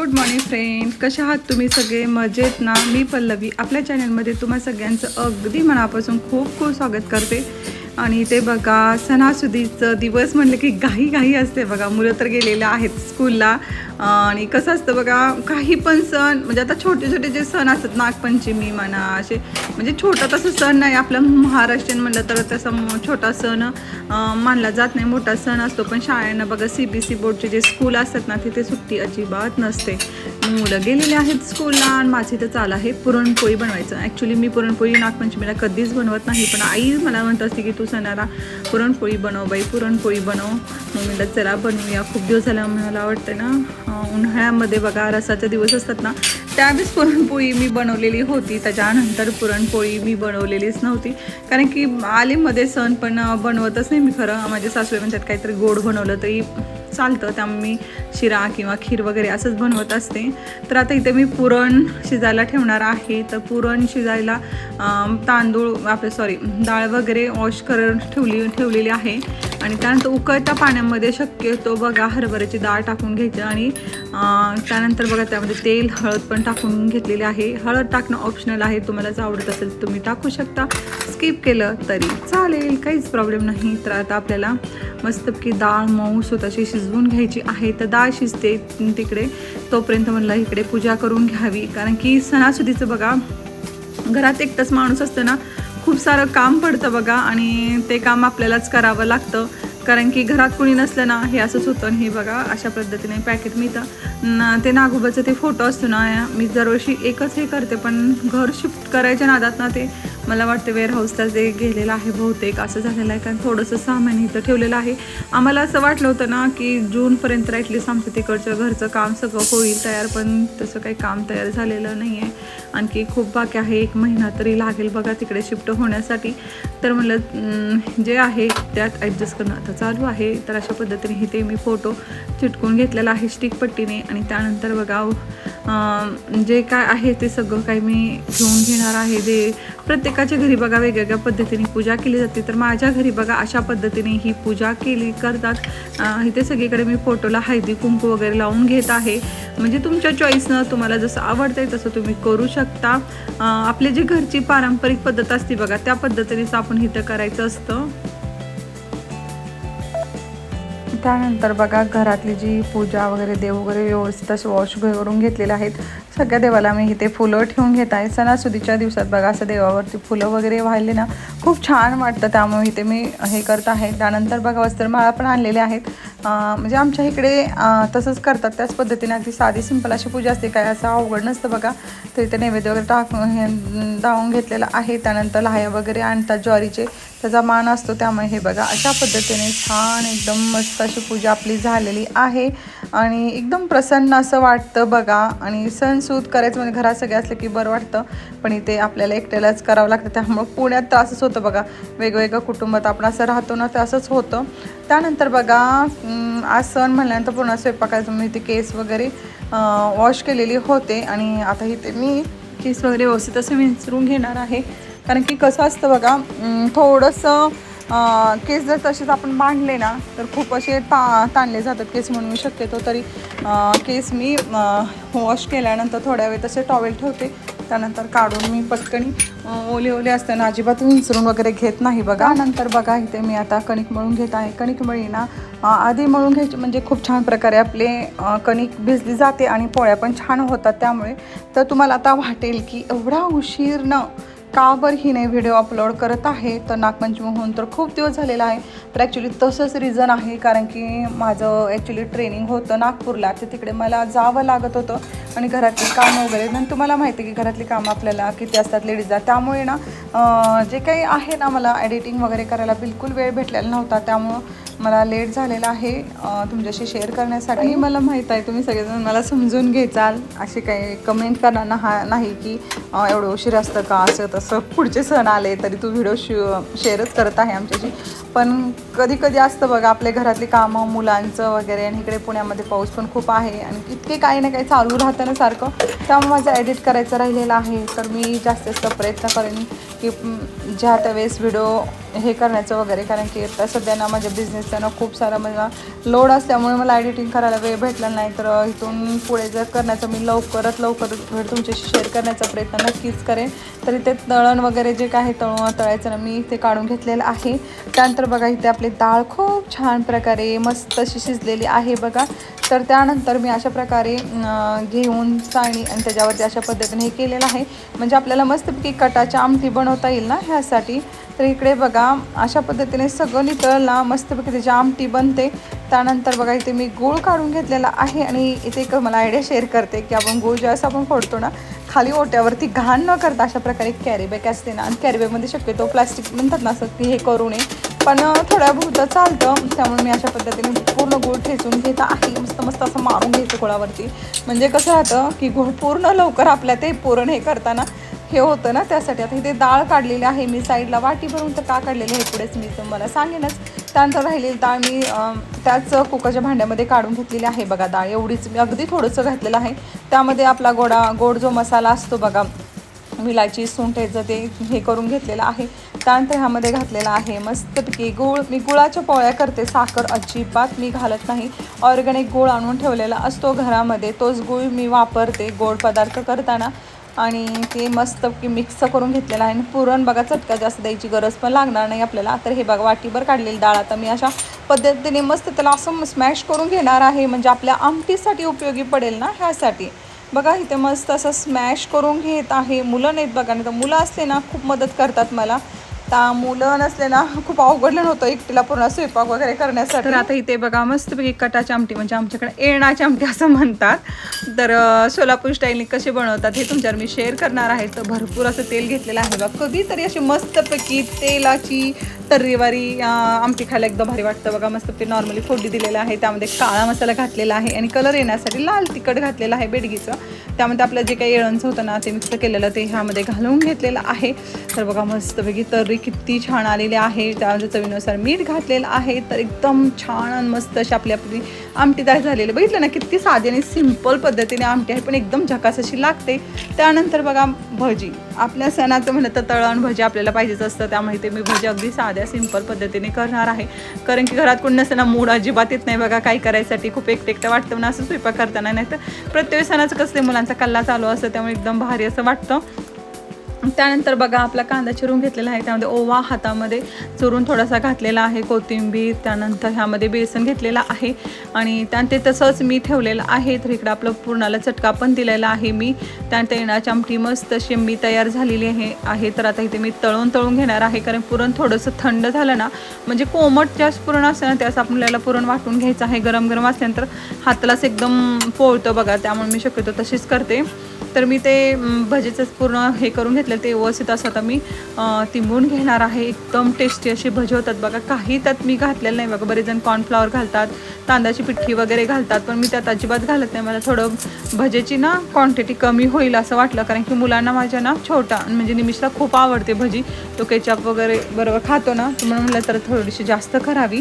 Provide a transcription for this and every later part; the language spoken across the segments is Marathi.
गुड मॉर्निंग फ्रेंड कशा आहात तुम्ही सगळे? मजेत ना? मी पल्लवी. आपल्या चॅनलमध्ये तुम्हा सगळ्यांचं अगदी मनापासून खूप खूप स्वागत करते. आणि ते बघा सणासुदीचं दिवस म्हणलं की घाई घाई असते बघा. मुलं तर गेलेले आहेत स्कूलला आणि कसं असतं बघा काही पण सण म्हणजे आता छोटे छोटे जे सण असतात नागपंचमी म्हणा असे म्हणजे छोटा तसं सण नाही आपलं महाराष्ट्रीयन म्हणलं तर तसा छोटा सण मानला जात नाही. मोठा सण असतो पण शाळेनं बघा सी बी सी बोर्डचे जे स्कूल असतात ना तिथे सुट्टी अजिबात नसते. मुलं गेलेले आहेत स्कूलला आणि माझं इथं चाल आहे पुरणपोळी बनवायचं. ॲक्च्युली मी पुरणपोळी नागपंचमीला कधीच बनवत नाही पण आई मला म्हणत असते की तू सणाला पुरणपोळी बनव बाई पुरणपोळी बनव. मग म्हणलं चला बनवूया. खूप दिवस झाला मला वाटतं ना उन्हाळ्यामध्ये बघा रसाचे दिवस असतात ना त्यावेळेस पुरणपोळी मी बनवलेली होती. त्याच्यानंतर पुरणपोळी मी बनवलेलीच नव्हती. कारण की आलीमध्ये सण पण बनवतच नाही मी खरं. माझे सासूबाई म्हणतात काहीतरी गोड बनवलं तरी चालतं. त्यामुळे मी शिरा किंवा खीर वगैरे असंच बनवत असते. तर आता इथे मी पुरण शिजायला ठेवणार आहे. तर पुरण शिजायला तांदूळ आपले सॉरी डाळ वगैरे वॉश करून ठेवली ठेवलेली आहे. आणि त्यानंतर उकळत्या पाण्यामध्ये शक्यतो बघा हरभऱ्याची डाळ टाकून घ्यायची आणि त्यानंतर बघा त्यामध्ये तेल हळद पण टाकून घेतलेली आहे. हळद टाकणं ऑप्शनल आहे. तुम्हाला जर आवडत असेल तुम्ही टाकू शकता. स्किप केलं तरी चालेल काहीच प्रॉब्लेम नाही. तर आता आपल्याला मस्तपैकी डाळ मऊ स्वतःची शिजवून घ्यायची आहे. तर डाळ शिजते तिकडे. तोपर्यंत म्हणलं इकडे पूजा करून घ्यावी. कारण की सणासुदीचं बघा घरात एकटाच माणूस असतं ना खूप सारं काम पडतं बघा. आणि ते काम आपल्यालाच करावं लागतं. कारण की घरात कोणी नसलं ना हे असंच होतं. आणि हे बघा अशा पद्धतीने पॅकेट मिळतं. ना ते नागोबाचं ते फोटो असतो ना मी दरवर्षी एकच हे करते पण घर शिफ्ट करायच्या नादात ना ते मला वाटतं वेअर हाऊसला जे गेलेलं आहे बहुतेक असं झालेलं आहे. कारण थोडंसं सामान इथं ठेवलेलं आहे. आम्हाला असं वाटलं होतं ना की जूनपर्यंत ॲटलीस्ट आमचं तिकडचं घरचं काम सगळं होईल तयार पण तसं काही काम तयार झालेलं नाही आहे आणखी खूप बाकी आहे एक महिना तरी लागेल बघा तिकडे शिफ्ट होण्यासाठी. तर म्हणलं जे आहे त्यात ॲडजस्ट करणं आता चालू आहे. तर अशा पद्धतीने ते मी फोटो चिटकून घेतलेला आहे स्टिक पट्टीने. आणि त्यानंतर बघा जे काय आहे ते सगळं काही मी घेऊन घेणार आहे. जे प्रत्येकाच्या घरी बघा वेगवेगळ्या पद्धतीने पूजा केली जाते. तर माझ्या घरी बघा अशा पद्धतीने ही पूजा केली करतात. इथे सगळीकडे मी फोटोला हळदी कुंकू वगैरे लावून घेत आहे. म्हणजे तुमच्या चॉईसनं तुम्हाला जसं आवडतंय तसं तुम्ही करू शकता. आपले आपली जी घरची पारंपरिक पद्धत असते बघा त्या पद्धतीनेच आपण इथं करायचं असतं. त्यानंतर बघा घरातली जी पूजा वगैरे देव वगैरे व्यवस्थित असे वॉश करून घेतलेले आहेत. सगळ्या देवाला मी इथे फुलं ठेवून घेत आहे. सणासुदीच्या दिवसात बघा असं देवावरती फुलं वगैरे वाहिले ना खूप छान वाटतं. त्यामुळे इथे मी हे करत आहे. त्यानंतर बघा वस्त्रमाळा पण आणलेल्या आहेत. म्हणजे आमच्या इकडे तसंच करतात. त्याच पद्धतीने अगदी साधी सिंपल अशी पूजा असते. काय असं अवघड नसतं बघा. तर इथे नैवेद्य वगैरे टाकून हे धावून घेतलेलं आहे. त्यानंतर लाह्या वगैरे आणतात ज्वारीचे. त्याचा मान असतो त्यामुळे हे बघा अशा पद्धतीने छान एकदम मस्त अशी पूजा आपली झालेली आहे. आणि एकदम प्रसन्न असं वाटतं बघा. आणि सणसूद करायचं म्हणजे घरात सगळे असलं की बरं वाटतं. पण इथे आपल्याला एकट्यालाच करावं लागतं. त्यामुळं पुण्यात तर असंच होतं बघा. वेगवेगळ्या कुटुंबात आपण असं राहतो ना ते असंच होतं. त्यानंतर बघा आज सण म्हणल्यानंतर पुन्हा स्वयंपाकाचं मी इथे केस वगैरे वॉश केलेली होते. आणि आता इथे मी केस वगैरे व्यवस्थित असं विंचरून घेणार आहे. कारण की कसं असतं बघा थोडंसं केस जर तसेच आपण बांधले ना तर खूप असे ता ताणले जातात केस म्हणून मी शक्यतो तरी केस मी वॉश केल्यानंतर थोड्या वेळ तसे टॉवेल ठेवते. त्यानंतर काढून मी पटकणी ओले ओले ओले असताना अजिबात विंचरून वगैरे घेत नाही बघा. नंतर बघा इथे मी आता कणिक मळून घेत आहे. कणिक मळी ना आधी मळून घ्यायची म्हणजे खूप छान प्रकारे आपले कणिक भिजली जाते आणि पोळ्या पण छान होतात त्यामुळे. तर तुम्हाला आता वाटेल की एवढा उशीर न का बरं ही नाही व्हिडिओ अपलोड करत आहे? तर नागपंचमी होऊन तर खूप दिवस झालेला आहे. तर ॲक्च्युली तसंच रिझन आहे कारण की माझं ॲक्च्युली ट्रेनिंग होतं नागपूरला. तर तिकडे मला जावं लागत होतं. आणि घरातली कामं वगैरे पण तुम्हाला माहिती आहे की घरातली कामं आपल्याला किती असतात लेडीजला त्यामुळे ना जे काही आहे ना मला एडिटिंग वगैरे करायला बिलकुल वेळ भेटलेला नव्हता. त्यामुळं मला लेट झालेला आहे. तुमच्याशी शेअर करण्यासाठी मला माहीत आहे. तुम्ही सगळेजण मला समजून घेचाल असे काही कमेंट करणार ना हा नाही की एवढं उशीर असतं का? असं तसं पुढचे सण आले तरी तू व्हिडिओ शेअरच करत आहे आमच्याशी. पण कधी कधी असतं बघा आपल्या घरातली कामं मुलांचं वगैरे आणि इकडे पुण्यामध्ये पाऊस पण खूप आहे आणि इतके काही ना काही चालू राहतं ना सारखं. त्यामुळे माझं एडिट करायचं राहिलेलं आहे. तर मी जास्तीत जास्त प्रयत्न करेन की ज्या त्या वेळेस व्हिडिओ हे करण्याचं वगैरे कारण की आता सध्या ना माझ्या बिझनेसचा ना खूप सारा मला लोड असल्यामुळे मला एडिटिंग करायला वेळ भेटला नाही. तर इथून पुढे जर करण्याचं मी लवकरात लवकर वेळ तुमच्याशी शेअर करण्याचा प्रयत्न नक्कीच करेन. तर इथे तळण वगैरे जे काय तळून तळायचं ना मी इथे काढून घेतलेलं आहे. त्यानंतर बघा इथे आपली डाळ खूप छान प्रकारे मस्त अशी शिजलेली आहे बघा. तर त्यानंतर मी अशा प्रकारे घेऊन चाळणी आणि त्याच्यावरती अशा पद्धतीने हे केलेलं आहे. म्हणजे आपल्याला मस्तपैकी कटाच्या आमटी बनवता येईल ना ह्यासाठी. तर इकडे बघा अशा पद्धतीने सगळं नितळला मस्तपैकी त्याची आमटी बनते. त्यानंतर बघा इथे मी गूळ काढून घेतलेला आहे आणि इथे एक मला आयडिया शेअर करते की आपण गूळ ज्यावेळेस आपण फोडतो ना खाली ओट्यावरती घाण न करता अशा प्रकारे कॅरीबॅग असते ना आणि कॅरीबॅगमध्ये शक्यतो प्लास्टिक म्हणतात ना असं की हे करू नये. पण थोड्या बहुत चालतं त्यामुळे मी अशा पद्धतीने पूर्ण गूळ ठेचून घेत आहे. मस्त मस्त असं मारून घ्यायचं गुळावरती म्हणजे कसं राहतं की गूळ पूर्ण लवकर आपल्या ते पुरण हे करताना हे होतं ना त्यासाठी. आता इथे डाळ काढलेली आहे मी साईडला. वाटी भरून तर का काढलेली हे पुढेच मी तुम्हाला सांगेनच. त्यानंतर राहिलेली डाळ मी त्याच कुकरच्या भांड्यामध्ये काढून घेतलेली आहे बघा डाळ. एवढीच मी अगदी थोडंसं घातलेलं आहे. त्यामध्ये आपला गोडा गोड जो मसाला असतो बघा विलायची सुंठेचं ते हे करून घेतलेलं आहे. त्यानंतर ह्यामध्ये घातलेलं आहे मस्तपैकी गुळ. मी गुळाच्या पोळ्या करते साखर अजिबात मी घालत नाही. ऑर्गॅनिक गुळ आणून ठेवलेला असतो घरामध्ये. तोच गुळ मी वापरते गोड पदार्थ करताना. आणि ते की मिक्स करून घेतलेलं आहे. आणि पुरण बघा चटका जास्त द्यायची गरज पण लागणार नाही आपल्याला. तर हे बघा वाटीभर काढलेली डाळ. आता मी अशा पद्धतीने मस्त त्याला असं स्मॅश करून घेणार आहे. म्हणजे आपल्या आमटीसाठी उपयोगी पडेल ना ह्यासाठी. बघा इथे मस्त असं स्मॅश करून घेत आहे. मुलं नाहीत बघा नाही तर मुलं असले ना खूप मदत करतात मला. आता मुलं नसले ना खूप अवघडलं नव्हतं एकटीला पूर्ण स्वयंपाक वगैरे करण्यासाठी. तर आता इथे बघा मस्तपैकी कटाची आमटी म्हणजे आमच्याकडे येणाची आमटी असं म्हणतात. तर सोलापूर स्टाईलने कसे बनवतात हे तुमच्यावर मी शेअर करणार आहे. तर भरपूर असं तेल घेतलेलं आहे बघा. कधीतरी अशी मस्तपैकी तेलाची तर्रीवारी रविवारी आमटी खायला एकदम भारी वाटतं. बघा मस्त ते नॉर्मली फोडणी दिलेलं आहे. त्यामध्ये काळा मसाला घातलेला आहे आणि कलर येण्यासाठी लाल तिखट घातलेलं आहे बेडगीचं. त्यामध्ये आपलं जे काही येळणचं होतं ना ते मिक्स केलेलं ते ह्यामध्ये घालून घेतलेलं आहे. तर बघा मस्तपैकी तर्री किती छान आलेली आहे. त्यामध्ये चवीनुसार मीठ घातलेलं आहे. तर एकदम छान आणि मस्त अशी आपली आपली आमटी तयार झालेली. बघितलं ना किती साधी आणि सिंपल पद्धतीने आमटी आहे पण एकदम झकास अशी लागते. त्यानंतर बघा भजी. आपल्या सणाचं म्हणलं तर तळण भजी आपल्याला पाहिजेच असतं. त्यामुळे ते मी भजी अगदी साध्या सिंपल पद्धतीने करणार आहे. कारण की घरात कोण नसताना मूड अजिबात येत नाही बघा काय करायसाठी खूप एकटे एकटं वाटतं ना असं स्वयंपाक करताना नाही तर प्रत्येक सणाचं कसं मुलांचा कल्ला चालू असतं त्यामुळे एकदम भारी असं वाटतं. त्यानंतर बघा आपला कांदा चिरून घेतलेला आहे. त्यामध्ये ओवा हातामध्ये चुरून थोडासा घातलेला आहे. कोथिंबीर त्यानंतर ह्यामध्ये बेसन घेतलेला आहे. आणि त्यानंतर ते तसंच मी ठेवलेलं आहे. तर इकडं आपलं पूर्णाला चटका पण दिलेला आहे मी. त्यानंतर येण्याची आमटी मस्त शिंबी मी तयार झालेली आहे. आहे तर आता इथे मी तळून तळून घेणार आहे. कारण पुरण थोडंसं थंड झालं ना म्हणजे कोमट जास्त पुरण असतं ना त्यास आपल्याला पुरण वाटून घ्यायचं आहे. गरम गरम असल्यानंतर हातालाच एकदम पोळतं बघा. त्यामुळे मी शक्यतो तशीच करते. तर मी ते भजेचंच भजीचंच पूर्ण हे करून घेतलं. ते व्यवस्थित असं आता मी तिंबून घेणार आहे. एकदम टेस्टी अशी भजे होतात बघा. काही त्यात मी घातलेलं नाही बघा. बरेच जण कॉर्नफ्लॉवर घालतात तांदळाची पिठ्ठी वगैरे घालतात पण मी त्यात अजिबात घालत नाही. मला थोडं भजेची ना क्वांटिटी कमी होईल असं वाटलं. कारण की मुलांना माझ्या ना छोटा म्हणजे निमिषला खूप आवडते भजी. तो केचप वगैरे बरोबर खातो ना. तर म्हणून म्हटलं तर थोडीशी जास्त करावी.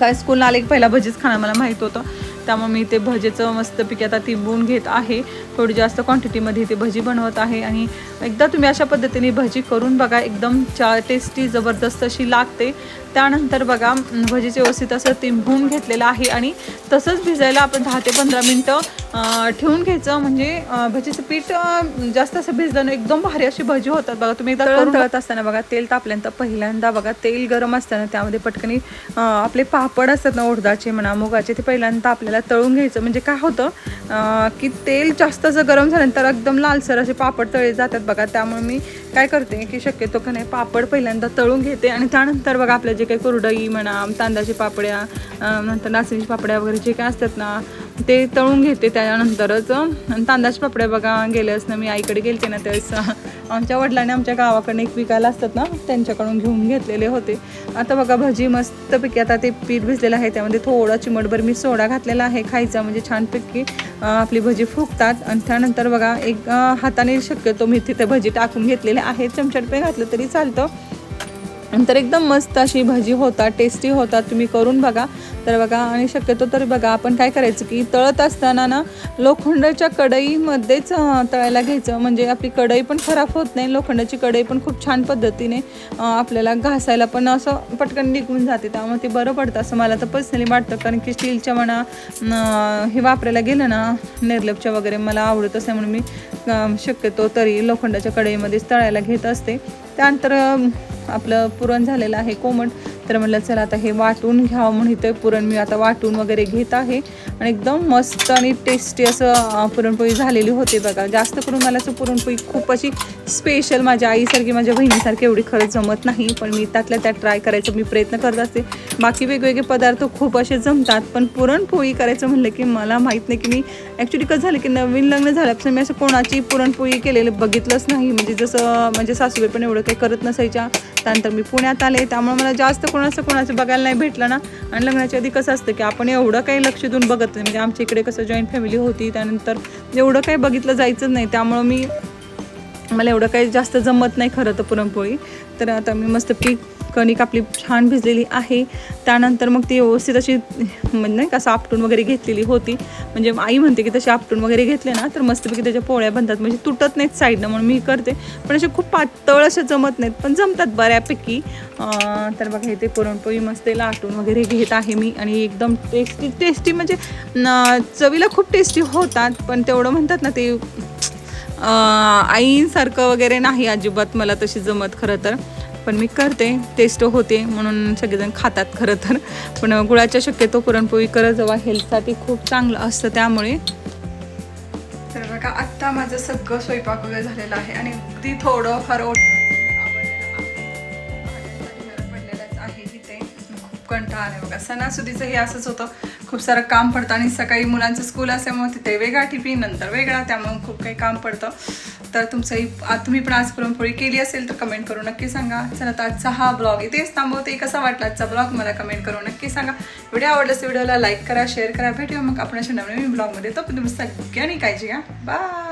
काय स्कूलला आले की पहिला भजीच खाणं मला माहीत होतं. त्यामुळे मी ते भजीचं मस्तपैकी आता तिंबून घेत आहे. थोडी जास्त क्वांटिटीमध्ये ते भजी बनवत आहे आणि एकदा तुम्ही अशा पद्धतीने भजी करून बघा एकदम चा टेस्टी जबरदस्त अशी लागते. त्यानंतर बघा भजीचे व्यवस्थित असं तिंबून घेतलेलं आहे आणि तसंच भिजायला आपण दहा ते पंधरा मिनटं ठेवून घ्यायचं. म्हणजे भजीचं पीठ जास्त असं भिजलं ना एकदम भारी अशी भजी होतात बघा. तुम्ही एकदा करून तळत असताना बघा तेल तापल्यानंतर पहिल्यांदा बघा तेल गरम असताना त्यामध्ये पटकनी आपले पापड असतात ना उडदाचे म्हणा मुगाचे ते पहिल्यांदा आपल्याला तळून घ्यायचं. म्हणजे काय होतं की तेल जास्त जर गरम झाल्यानंतर एकदम लालसर असे पापड तळे जातात बघा. त्यामुळे मी काय करते की शक्यतो का नाही पापड पहिल्यांदा तळून घेते. आणि त्यानंतर बघा आपल्या जे काही कुरडई म्हणा तांदळाची पापड्या नंतर नाचणीची पापड्या वगैरे जे काय असतात ना ते तळून घेते त्यानंतरच आणि तांदळाची पापड्या बघा गेले ना मी आईकडे गेलते ना त्यावेळेस. आमच्या वडिलांनी आमच्या गावाकडनं एक विकायला असतात ना त्यांच्याकडून घेऊन घेतलेले होते. आता बघा भजी मस्तपैकी आता ते पीठ भिजलेलं आहे त्यामध्ये थोडा चिमटभर मी सोडा घातलेला आहे खायचा म्हणजे छानपैकी आपली भजी फुगतात. आणि त्यानंतर बघा एक हाताने शक्यतो मी तिथे भजी टाकून घेतलेले आहे. चमच्यात पे घातलं तरी चालतं. नंतर एकदम मस्त अशी भजी होतात टेस्टी होतात. तुम्ही करून बघा. तर बघा आणि शक्यतो तर बघा आपण काय करायचं की तळत असताना ना लोखंडाच्या कढईमध्येच तळायला घ्यायचं. म्हणजे आपली कढई पण खराब होत नाही लोखंडाची कढई पण खूप छान पद्धतीने आपल्याला घासायला पण असं पटकन निघून जाते. त्यामुळे ते बरं पडतं असं मला तर पर्सनली वाटतं. कारण की स्टीलच्या म्हणा हे वापरायला गेलं ना निर्लपच्या वगैरे मला आवडत असं म्हणून मी शक्यतो तरी लोखंडाच्या कढईमध्येच तळायला घेत असते. त्यानंतर आपलं पुरण झालेलं आहे कोमट. तर म्हटलं चला आता हे वाटून घ्यावं म्हणून इथं पुरण मी आता वाटून वगैरे घेत आहे. आणि एकदम मस्त आणि टेस्टी असं पुरणपोळी झालेली होते बघा. जास्त करून मला असं पुरणपोळी खूप अशी स्पेशल माझ्या आईसारखी माझ्या बहिणीसारखी एवढी खरंच जमत नाही. पण मी त्यातल्या त्यात ट्राय करायचं मी प्रयत्न करत असते. बाकी वेगवेगळे पदार्थ खूप असे जमतात पण पुरणपोळी करायचं म्हणलं की मला माहीत नाही की मी ॲक्च्युली कसं झालं की नवीन लग्न झाल्यापासून मी असं कोणाची पुरणपोळी केलेलं बघितलंच नाही. म्हणजे जसं म्हणजे सासूबाई पण एवढं काही करत नसायच्या. त्यानंतर मी पुण्यात आले. त्यामुळे मला जास्त कोणाचं कोणाचं बघायला नाही भेटलं ना. आणि लग्नाच्या आधी कसं असतं की आपण एवढं काही लक्ष देऊन बघत नाही. म्हणजे आमच्या इकडे कसं जॉईंट फॅमिली होती त्यानंतर एवढं काही बघितलं जायचंच नाही. त्यामुळं मी मला एवढं काही जास्त जमत नाही खरं तर पुरणपोळी. तर आता मी मस्त पीठ कणिक आपली छान भिजलेली आहे. त्यानंतर मग ती व्यवस्थित अशी म्हणजे नाही का असं आपटून वगैरे घेतलेली होती. म्हणजे आई म्हणते की तशी आपटून वगैरे घेतले ना तर मस्तपैकी त्याच्या पोळ्या बनतात. म्हणजे तुटत नाहीत साईडनं म्हणून मी करते. पण असे खूप पातळ असे जमत नाहीत पण जमतात बऱ्यापैकी. तर बघा इथे पुरणपोळी मस्त लाटून वगैरे घेत आहे मी. आणि एकदम टेस्टी टेस्टी म्हणजे चवीला खूप टेस्टी होतात पण तेवढं म्हणतात ना ते आईसारखं आईंसारखं वगैरे नाही अजिबात मला तशी जमत खरं तर. पण मी करते टेस्ट होते म्हणून सगळेजण खातात खरं तर. पण गुळाच्या शक्यतो पुरणपोळी करत जेव्हा हेल्थसाठी खूप चांगलं असतं त्यामुळे. तर बघा आत्ता माझं सगळं स्वयंपाक वगैरे झालेलं आहे आणि अगदी थोडं फार पडलेलंच आहे इथे खूप कंटाळा आलाय बघा. सणासुदीचं हे असंच होतं. खूप सारं काम पडतं आणि सकाळी मुलांचं स्कूल असल्यामुळे तिथे वेगळा टिफिन नंतर वेगळा त्यामुळे खूप काही काम पडतं. तर तुमचंही तुम्ही पण आज पुरणपोळी केली असेल तर कमेंट करून नक्की सांगा. चला तर आजचा हा ब्लॉग इथेच थांबवते कसा वाटला आजचा ब्लॉग मला कमेंट करून नक्की सांगा. व्हिडिओ आवडला व्हिडिओला लाईक करा शेअर करा. भेटूया मग आपण अशा नवीन ब्लॉगमध्ये तो तुम्ही सगळ्यांनी काळजी घ्या. बाय